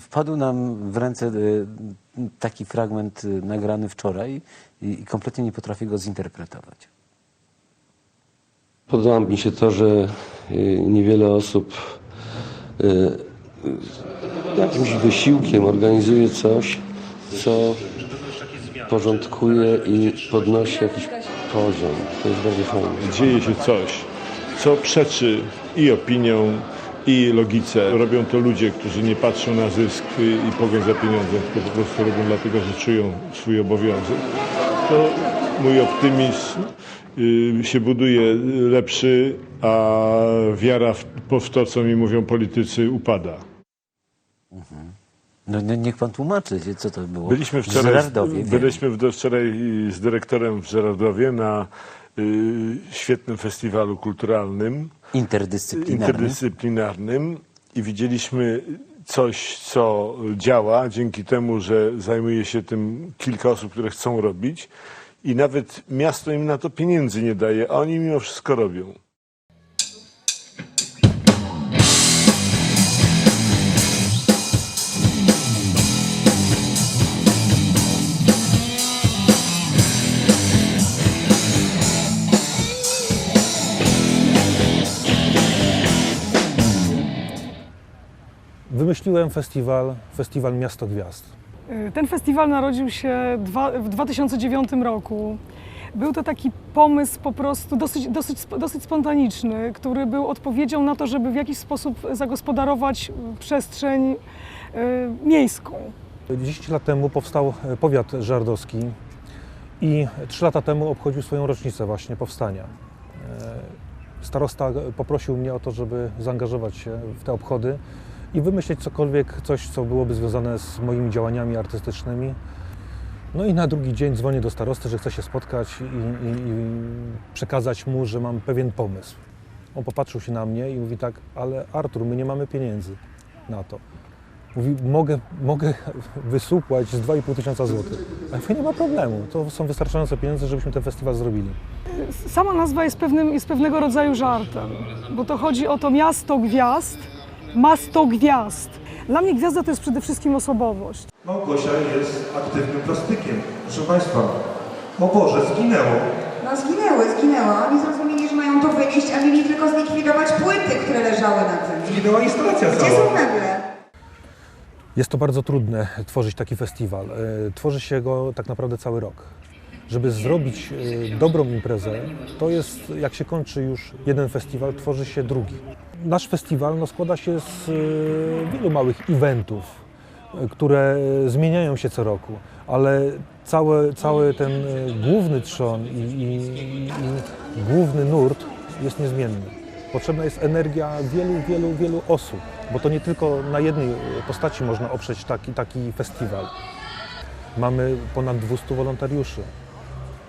Wpadł nam w ręce y, taki fragment y, nagrany wczoraj i, kompletnie nie potrafię go zinterpretować. Podoba mi się to, że y, niewiele osób jakimś wysiłkiem organizuje coś, co porządkuje i podnosi jakiś poziom. To jest bardzo fajne. dzieje się coś, co przeczy i opiniom, i logice. Robią to ludzie, którzy nie patrzą na zysk y, i pogoń za pieniądzem, tylko po prostu robią dlatego, że czują swój obowiązek. To mój optymizm y, się buduje lepszy, a wiara w, w to, co mi mówią politycy, upada. No, no niech pan tłumaczy, co to było. Byliśmy W wczoraj, wiem. byliśmy w- wczoraj z dyrektorem w Żerardowie na y, świetnym festiwalu kulturalnym. Interdyscyplinarny. interdyscyplinarnym i widzieliśmy coś, co działa dzięki temu, że zajmuje się tym kilka osób, które chcą robić i nawet miasto im na to pieniędzy nie daje, a oni mimo wszystko robią. Wymyśliłem festiwal, festiwal Miasto Gwiazd. Ten festiwal narodził się dwa, w 2009 roku. Był to taki pomysł po prostu dosyć, dosyć, dosyć spontaniczny, który był odpowiedzią na to, żeby w jakiś sposób zagospodarować y, przestrzeń y, miejską. 10 lat temu powstał e, powiat żardowski i 3 lata temu obchodził swoją rocznicę właśnie powstania. E, Starosta poprosił mnie o to, żeby zaangażować się w te obchody i wymyślić cokolwiek, coś, co byłoby związane z moimi działaniami artystycznymi. No i na drugi dzień dzwonię do starosty, że chcę się spotkać i, i, i przekazać mu, że mam pewien pomysł. On popatrzył się na mnie i mówi tak, ale Artur, my nie mamy pieniędzy na to. Mówi, mogę, mogę wysupłać z 2,5 tysiąca złotych. A ja mówię, nie ma problemu, to są wystarczające pieniądze, żebyśmy ten festiwal zrobili. Sama nazwa jest, pewnym, jest pewnego rodzaju żartem, bo to chodzi o to miasto gwiazd, masto gwiazd. Dla mnie gwiazda to jest przede wszystkim osobowość. Małgosia jest aktywnym plastykiem. Proszę Państwa, o Boże, zginęło. No zginęły, zginęły. Oni zrozumieli, że mają to wynieść, a mieli tylko zlikwidować płyty, które leżały na tym. Zginęła instalacja Gdzie cała. są meble? Jest to bardzo trudne tworzyć taki festiwal. E, Tworzy się go tak naprawdę cały rok. Żeby zrobić e, dobrą imprezę, to jest, jak się kończy już jeden festiwal, tworzy się drugi. Nasz festiwal no, składa się z e, wielu małych eventów, e, które zmieniają się co roku, ale cały, cały ten główny trzon i, i, i główny nurt jest niezmienny. Potrzebna jest energia wielu, wielu, wielu osób, bo to nie tylko na jednej postaci można oprzeć taki, taki festiwal. Mamy ponad 200 wolontariuszy.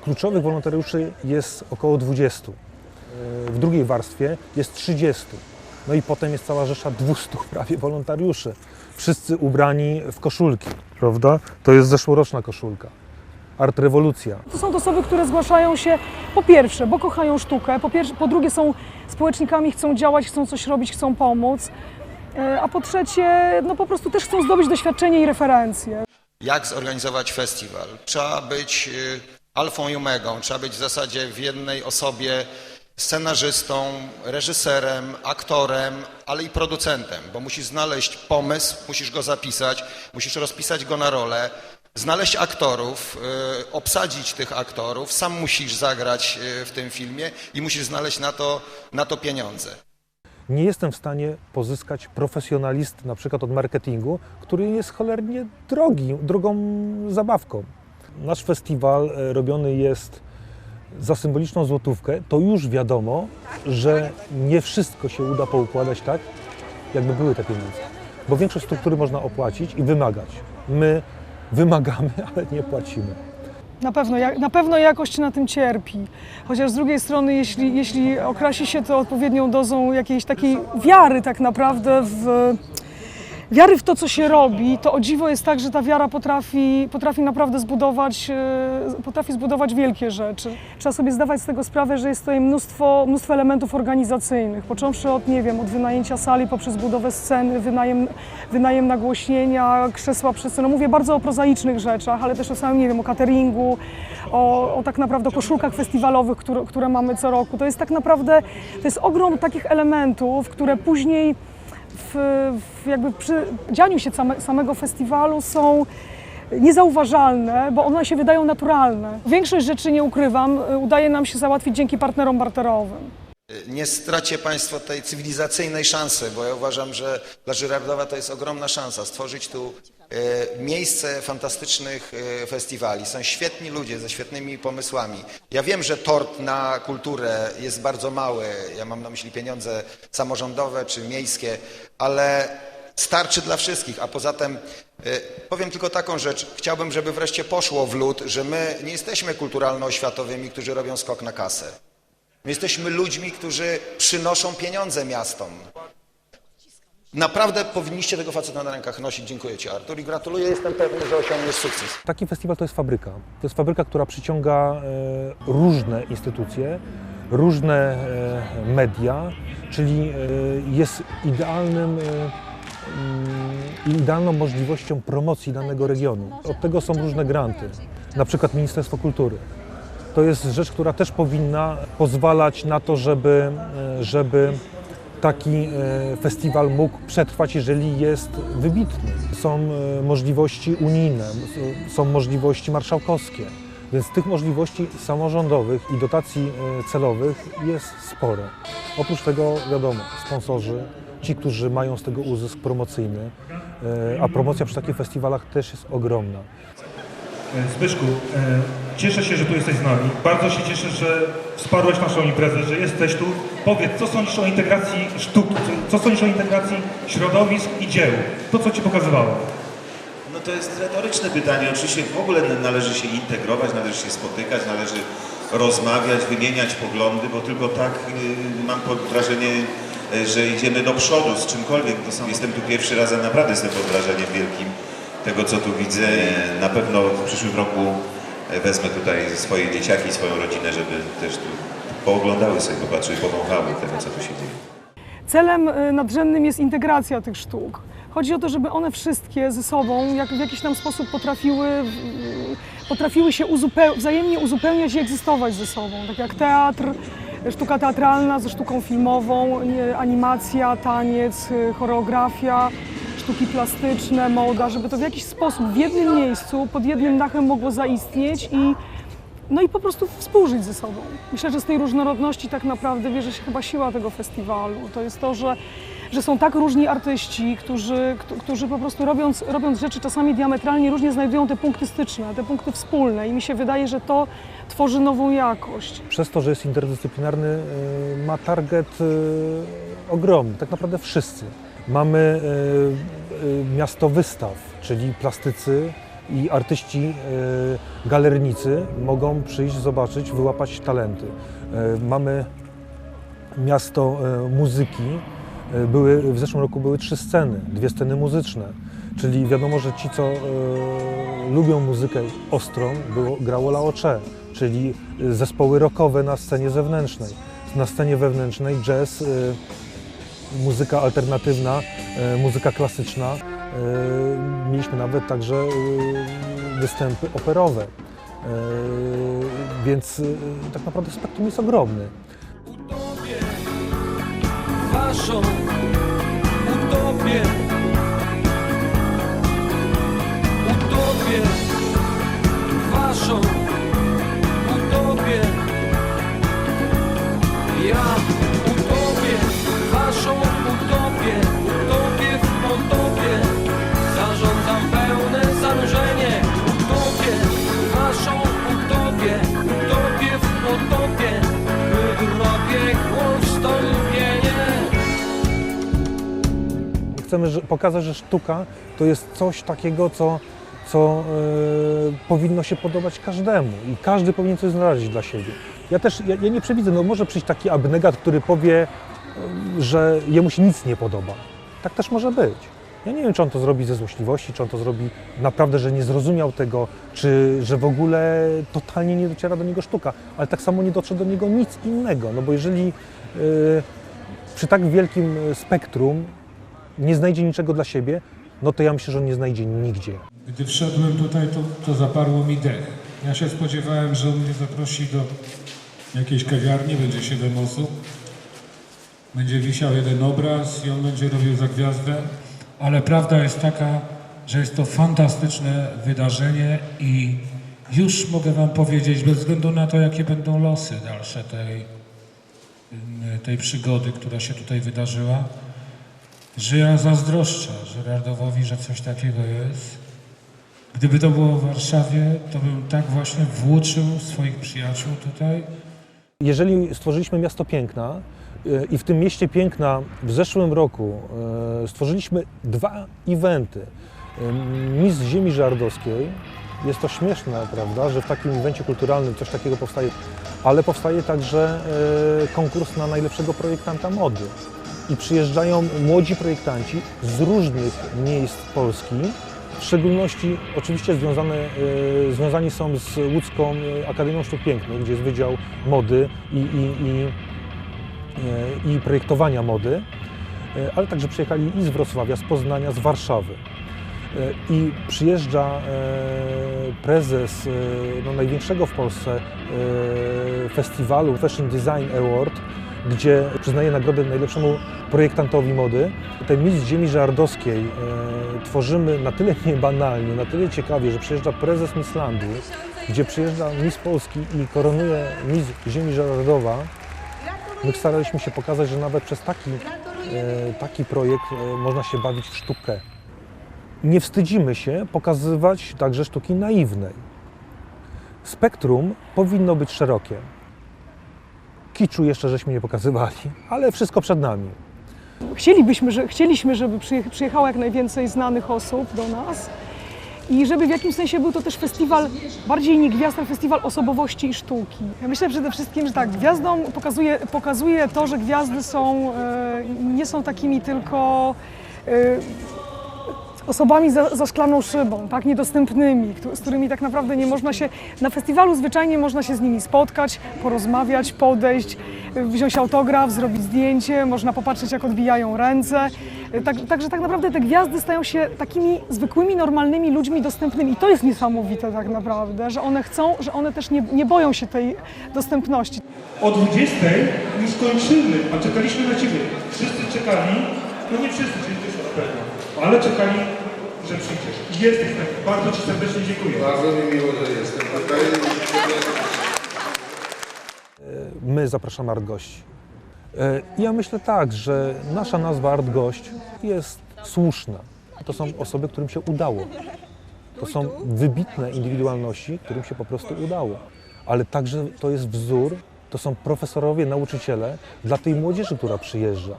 Kluczowych wolontariuszy jest około 20. W drugiej warstwie jest 30. No i potem jest cała rzesza 200 prawie wolontariuszy. Wszyscy ubrani w koszulki, prawda? To jest zeszłoroczna koszulka. Art Rewolucja. To są osoby, które zgłaszają się po pierwsze, bo kochają sztukę, po, pierwsze, po drugie są społecznikami, chcą działać, chcą coś robić, chcą pomóc, e, a po trzecie, no po prostu też chcą zdobyć doświadczenie i referencje. jak zorganizować festiwal. Trzeba być y, alfą i omegą, trzeba być w zasadzie w jednej osobie scenarzystą, reżyserem, aktorem, ale i producentem, bo musisz znaleźć pomysł, musisz go zapisać, musisz rozpisać go na rolę, znaleźć aktorów, y, obsadzić tych aktorów, sam musisz zagrać y, w tym filmie i musisz znaleźć na to, na to pieniądze. Nie jestem w stanie pozyskać profesjonalisty, na przykład od marketingu, który jest cholernie drogi, drogą zabawką. Nasz festiwal e, robiony jest za symboliczną złotówkę. To już wiadomo, że nie wszystko się uda poukładać tak, jakby były te pieniądze. Bo większość struktury można opłacić i wymagać. My wymagamy, ale nie płacimy. Na pewno, na pewno jakość na tym cierpi. Chociaż z drugiej strony, jeśli, jeśli okrasi się to odpowiednią dozą jakiejś takiej wiary tak naprawdę w, wiary w to, co się robi, to o dziwo jest tak, że ta wiara potrafi, potrafi naprawdę zbudować, e, potrafi zbudować wielkie rzeczy. Trzeba sobie zdawać z tego sprawę, że jest tutaj mnóstwo, mnóstwo elementów organizacyjnych, począwszy od, nie wiem, od wynajęcia sali poprzez budowę sceny, wynajem, wynajem nagłośnienia, krzesła przy sceną. Mówię bardzo o prozaicznych rzeczach, ale też o samym, nie wiem, o cateringu, o, o tak naprawdę koszulkach festiwalowych, które, które mamy co roku. To jest tak naprawdę, to jest ogrom takich elementów, które później w, w jakby przy dzianiu się same, samego festiwalu są niezauważalne, bo one się wydają naturalne. Większość rzeczy, nie ukrywam, udaje nam się załatwić dzięki partnerom barterowym. Nie stracie Państwo tej cywilizacyjnej szansy, bo ja uważam, że dla Żyrardowa to jest ogromna szansa stworzyć tu miejsce fantastycznych e, festiwali. Są świetni ludzie ze świetnymi pomysłami. Ja wiem, że tort na kulturę jest bardzo mały. Ja mam na myśli pieniądze samorządowe czy miejskie, ale starczy dla wszystkich, a poza tym e, powiem tylko taką rzecz. Chciałbym, żeby wreszcie poszło w lód, że my nie jesteśmy kulturalno-oświatowymi, którzy robią skok na kasę. My jesteśmy ludźmi, którzy przynoszą pieniądze miastom. Naprawdę powinniście tego faceta na rękach nosić. Dziękuję Ci, Artur, i gratuluję. Jestem pewny, że osiągniesz sukces. Taki festiwal to jest fabryka. To jest fabryka, która przyciąga e, różne instytucje, różne e, media, czyli e, jest idealnym, mm, idealną możliwością promocji danego regionu. Od tego są różne granty, na przykład Ministerstwo Kultury. To jest rzecz, która też powinna pozwalać na to, żeby, żeby taki e, festiwal mógł przetrwać, jeżeli jest wybitny. Są e, możliwości unijne, są możliwości marszałkowskie, więc tych możliwości samorządowych i dotacji e, celowych jest sporo. Oprócz tego, wiadomo, sponsorzy, ci, którzy mają z tego uzysk promocyjny, a promocja przy takich festiwalach też jest ogromna. Zbyszku, cieszę się, że tu jesteś z nami. Bardzo się cieszę, że wsparłeś naszą imprezę, że jesteś tu. Powiedz, co sądzisz o integracji sztuki? Co, co sądzisz o integracji środowisk i dzieł? To, co Ci pokazywało. No to jest retoryczne pytanie. Oczywiście w ogóle należy się integrować, należy się spotykać, należy rozmawiać, wymieniać poglądy, bo tylko tak y, mam pod wrażenie, y, że idziemy do przodu z czymkolwiek. To sam jestem tu pierwszy raz, a naprawdę jestem pod wrażeniem wielkim tego, co tu widzę. Na pewno w przyszłym roku y, wezmę tutaj swoje dzieciaki, swoją rodzinę, żeby też tu pooglądały sobie, popatrzyły, powąchały tego, co tu się dzieje. Celem y, nadrzędnym jest integracja tych sztuk. Chodzi o to, żeby one wszystkie ze sobą jak, w jakiś tam sposób potrafiły, y, potrafiły się uzupeł- wzajemnie uzupełniać i egzystować ze sobą. Tak jak teatr, sztuka teatralna ze sztuką filmową, animacja, taniec, y, choreografia, sztuki plastyczne, moda, żeby to w jakiś sposób w jednym miejscu, pod jednym dachem mogło zaistnieć i no i po prostu współżyć ze sobą. Myślę, że z tej różnorodności tak naprawdę bierze się chyba siła tego festiwalu. To jest to, że, że są tak różni artyści, którzy, któ- którzy po prostu robiąc, robiąc rzeczy czasami diametralnie różnie znajdują te punkty styczne, te punkty wspólne i mi się wydaje, że to tworzy nową jakość. Przez to, że jest interdyscyplinarny, y, ma target y, ogromny, tak naprawdę wszyscy. Mamy y, miasto wystaw, czyli plastycy i artyści y, galernicy mogą przyjść, zobaczyć, wyłapać talenty. Y, Mamy miasto y, muzyki. Były, w zeszłym roku były trzy sceny, dwie sceny muzyczne. Czyli wiadomo, że ci, co lubią muzykę ostrą, było, grało Laocze, czyli zespoły rockowe na scenie zewnętrznej. Na scenie wewnętrznej jazz, muzyka alternatywna, muzyka klasyczna. Y, mieliśmy nawet także y, występy operowe. Y, więc tak naprawdę spektrum jest ogromny. waszą utopię. Utopię waszą utopię. Ja Chcemy pokazać, że sztuka to jest coś takiego, co, co e, powinno się podobać każdemu i każdy powinien coś znaleźć dla siebie. Ja też ja, ja nie przewidzę, no może przyjść taki abnegat, który powie, e, że jemu się nic nie podoba. Tak też może być. Ja nie wiem, czy on to zrobi ze złośliwości, czy on to zrobi naprawdę, że nie zrozumiał tego, czy że w ogóle totalnie nie dociera do niego sztuka, ale tak samo nie dotrze do niego nic innego, no bo jeżeli y, przy tak wielkim spektrum nie znajdzie niczego dla siebie, no to ja myślę, że on nie znajdzie nigdzie. Gdy wszedłem tutaj, to, to zaparło mi dech. Ja się spodziewałem, że on mnie zaprosi do jakiejś kawiarni, będzie 7 osób, będzie wisiał jeden obraz i on będzie robił za gwiazdę, ale prawda jest taka, że jest to fantastyczne wydarzenie i już mogę Wam powiedzieć, bez względu na to, jakie będą losy dalsze tej, tej przygody, która się tutaj wydarzyła, że ja zazdroszczę Żerardowowi, że coś takiego jest. Gdyby to było w Warszawie, to bym tak właśnie włóczył swoich przyjaciół tutaj. Jeżeli stworzyliśmy Miasto Piękna y, i w tym Mieście Piękna w zeszłym roku y, stworzyliśmy dwa eventy. Y, Miss Ziemi Żardowskiej. Jest to śmieszne, prawda, że w takim evencie kulturalnym coś takiego powstaje, ale powstaje także konkurs na najlepszego projektanta mody. I przyjeżdżają młodzi projektanci z różnych miejsc Polski, w szczególności oczywiście związane, e, związani są z Łódzką e, Akademią Sztuk Pięknych, gdzie jest Wydział Mody i, i, i, e, i projektowania mody, ale także przyjechali i z Wrocławia, z Poznania, z Warszawy. I przyjeżdża prezes no, największego w Polsce festiwalu Fashion Design Award, gdzie przyznaje nagrodę najlepszemu projektantowi mody. Ten Miss Ziemi Żardowskiej e, tworzymy na tyle niebanalnie, na tyle ciekawie, że przyjeżdża prezes Misslandu, gdzie przyjeżdża Miss Polski i koronuje Miss Ziemi Żardowa. My staraliśmy się pokazać, że nawet przez taki, e, taki projekt e, można się bawić w sztukę. Nie wstydzimy się pokazywać także sztuki naiwnej. Spektrum powinno być szerokie. Kiczu jeszcze żeśmy nie pokazywali, ale wszystko przed nami. Chcielibyśmy, że, chcieliśmy, żeby przyje- przyjechało jak najwięcej znanych osób do nas i żeby w jakimś sensie był to też festiwal, bardziej nie gwiazda, festiwal osobowości i sztuki. Ja myślę przede wszystkim, że tak, gwiazdą pokazuje, pokazuje to, że gwiazdy są, e, nie są takimi tylko e, osobami za, za szklaną szybą, tak, niedostępnymi, z którymi tak naprawdę nie można się, na festiwalu zwyczajnie można się z nimi spotkać, porozmawiać, podejść, wziąć autograf, zrobić zdjęcie, można popatrzeć jak odbijają ręce. Tak, także tak naprawdę te gwiazdy stają się takimi zwykłymi, normalnymi ludźmi dostępnymi i to jest niesamowite tak naprawdę, że one chcą, że one też nie, nie boją się tej dostępności. O 20 już kończymy, a czekaliśmy na Ciebie. Wszyscy czekali, no nie wszyscy, czyli pewno, ale czekali, że przyjdziesz. Jesteś tak. Bardzo Ci serdecznie dziękuję. Bardzo mi miło, że jestem tutaj. my zapraszamy Art Gości. E, Ja myślę tak, że nasza nazwa Art Gość jest słuszna. To są osoby, którym się udało. To są wybitne indywidualności, którym się po prostu udało. Ale także to jest wzór, to są profesorowie, nauczyciele dla tej młodzieży, która przyjeżdża.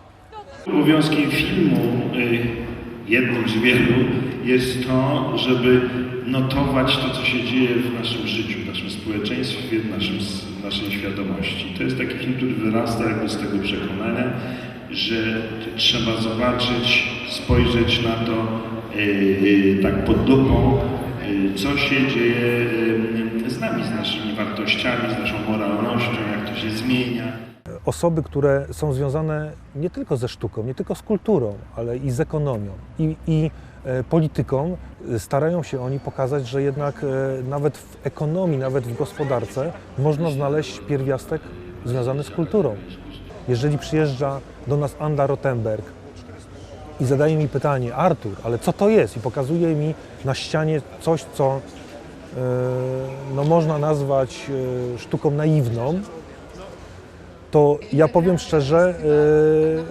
Obowiązkiem filmu, y, jednym z wielu, jest to, żeby notować to, co się dzieje w naszym życiu, w naszym społeczeństwie, w naszym, w naszej świadomości. To jest taki film, który wyrasta jakby z tego przekonania, że trzeba zobaczyć, spojrzeć na to y, y, tak pod lupą, y, co się dzieje z nami, z naszymi wartościami, z naszą moralnością, jak to się zmienia. Osoby, które są związane nie tylko ze sztuką, nie tylko z kulturą, ale i z ekonomią i, i e, polityką, e, starają się oni pokazać, że jednak e, nawet w ekonomii, nawet w gospodarce można znaleźć pierwiastek związany z kulturą. Jeżeli przyjeżdża do nas Anda Rottenberg i zadaje mi pytanie, Artur, ale co to jest? I pokazuje mi na ścianie coś, co no, można nazwać sztuką naiwną, to ja powiem szczerze,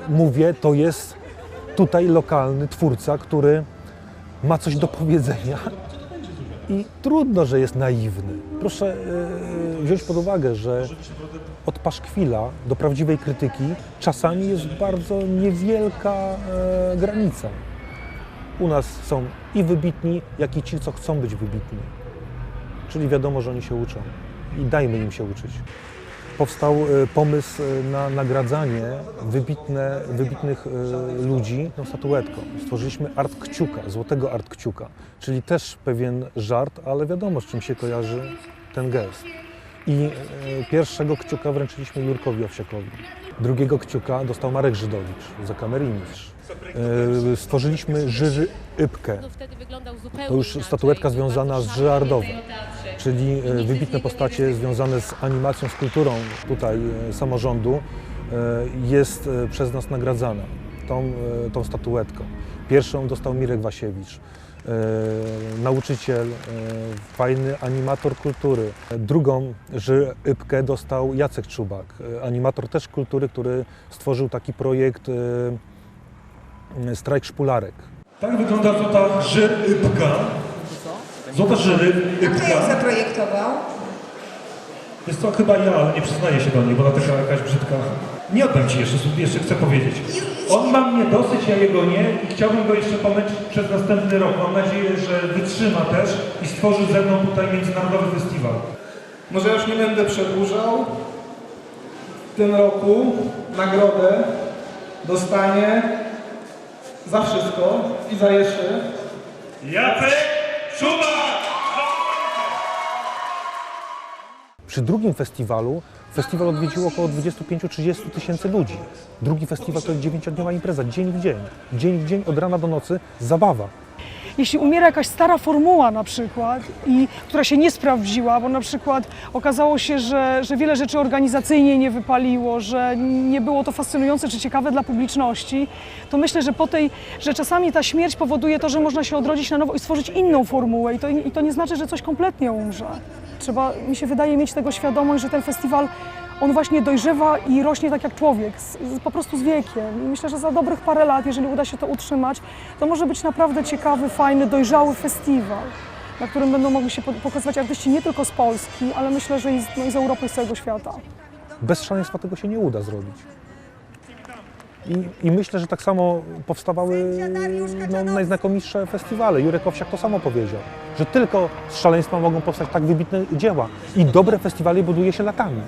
mówię, to jest tutaj lokalny twórca, który ma coś do powiedzenia i trudno, że jest naiwny. Proszę yy, wziąć pod uwagę, że od paszkwila do prawdziwej krytyki czasami jest bardzo niewielka yy, granica. U nas są i wybitni, jak i ci, co chcą być wybitni. Czyli wiadomo, że oni się uczą i dajmy im się uczyć. Powstał e, pomysł e, na nagradzanie wybitne, wybitnych e, ludzi tą statuetką. Stworzyliśmy art kciuka, złotego art kciuka, czyli też pewien żart, ale wiadomo z czym się kojarzy ten gest. I pierwszego kciuka wręczyliśmy Jurkowi Owsiakowi. Drugiego kciuka dostał Marek Żydowicz za kamerymistrz. E, Stworzyliśmy Żyży Ybkę. To już statuetka związana z Żyrardowem, czyli e, wybitne postacie związane z animacją, z kulturą tutaj e, samorządu e, jest przez nas nagradzana tą, tą statuetką. Pierwszą dostał Mirek Wasiewicz, nauczyciel, fajny animator kultury. Drugą Żyrybkę dostał Jacek Czubak, animator też kultury, który stworzył taki projekt Strajk Szpularek. Tak wygląda złota żyrybka. Złota A kto ją zaprojektował? Jest to chyba ja, ale nie przyznaję się do niej, bo ona taka jakaś brzydka. Nie oddam ci jeszcze, jeszcze chcę powiedzieć. On ma mnie dosyć, ja jego nie i chciałbym go jeszcze pomęczyć przez następny rok. Mam nadzieję, że wytrzyma też i stworzy ze mną tutaj międzynarodowy festiwal. Może ja już nie będę przedłużał. W tym roku nagrodę dostanie za wszystko i za jeszcze Jacek Czubak! Przy drugim festiwalu festiwal odwiedziło około 25-30 tysięcy ludzi. Drugi festiwal to jest dziewięciodniowa impreza, dzień w dzień. Dzień w dzień, od rana do nocy, zabawa. Jeśli umiera jakaś stara formuła na przykład, i, która się nie sprawdziła, bo na przykład okazało się, że, że wiele rzeczy organizacyjnie nie wypaliło, że nie było to fascynujące czy ciekawe dla publiczności, to myślę, że po tej, że czasami ta śmierć powoduje to, że można się odrodzić na nowo i stworzyć inną formułę i to, i to nie znaczy, że coś kompletnie umrze. Trzeba, mi się wydaje, mieć tego świadomość, że ten festiwal on właśnie dojrzewa i rośnie tak jak człowiek, z, z, po prostu z wiekiem. I myślę, że za dobrych parę lat, jeżeli uda się to utrzymać, to może być naprawdę ciekawy, fajny, dojrzały festiwal, na którym będą mogli się po- pokazywać artyści nie tylko z Polski, ale myślę, że i z, no i z Europy z całego świata. Bez szaleństwa tego się nie uda zrobić. I, I myślę, że tak samo powstawały no, najznakomitsze festiwale. Jurek Owsiak to samo powiedział, że tylko z szaleństwa mogą powstać tak wybitne dzieła. I dobre festiwale buduje się latami.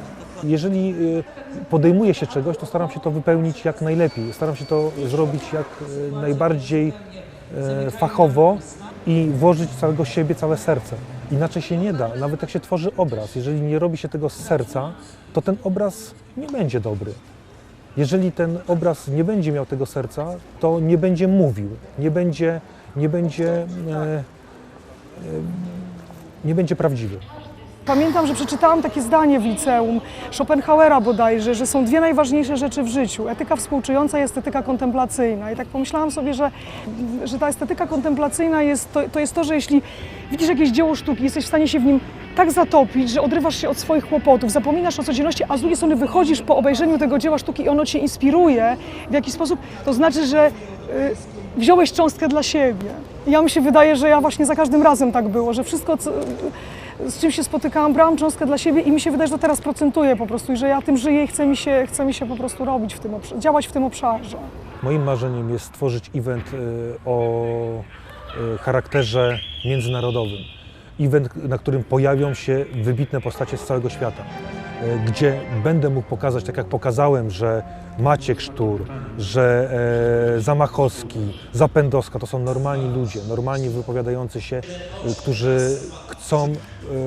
Jeżeli y, podejmuję się czegoś, to staram się to wypełnić jak najlepiej. Staram się to zrobić jak y, najbardziej e, fachowo i włożyć całego siebie, całe serce. Inaczej się nie da, nawet jak się tworzy obraz. Jeżeli nie robi się tego z serca, to ten obraz nie będzie dobry. Jeżeli ten obraz nie będzie miał tego serca, to nie będzie mówił, nie będzie, nie będzie, nie będzie prawdziwy. Pamiętam, że przeczytałam takie zdanie w liceum Schopenhauera bodajże, że są dwie najważniejsze rzeczy w życiu. Etyka współczująca i estetyka kontemplacyjna. I tak pomyślałam sobie, że, że ta estetyka kontemplacyjna jest to, to jest to, że jeśli widzisz jakieś dzieło sztuki, jesteś w stanie się w nim tak zatopić, że odrywasz się od swoich kłopotów, zapominasz o codzienności, a z drugiej strony wychodzisz po obejrzeniu tego dzieła sztuki i ono cię inspiruje w jakiś sposób, to znaczy, że y, wziąłeś cząstkę dla siebie. I ja mi się wydaje, że ja właśnie za każdym razem tak było, że wszystko, co, z czym się spotykałam, brałam cząstkę dla siebie i mi się wydaje, że teraz procentuje po prostu i że ja tym żyję i chce mi się, chce mi się po prostu robić w tym działać w tym obszarze. Moim marzeniem jest stworzyć event y, o y, charakterze międzynarodowym. Event, na którym pojawią się wybitne postacie z całego świata. Y, Gdzie będę mógł pokazać, tak jak pokazałem, że Maciek Sztur, że e, Zamachowski, Zapędowska to są normalni ludzie, normalni wypowiadający się, y, którzy chcą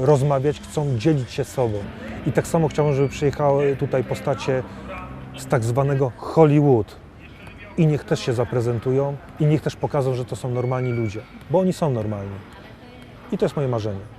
rozmawiać, chcą dzielić się sobą. I tak samo chciałbym, żeby przyjechały tutaj postacie z tak zwanego Hollywood, i niech też się zaprezentują i niech też pokażą, że to są normalni ludzie, bo oni są normalni. I to jest moje marzenie.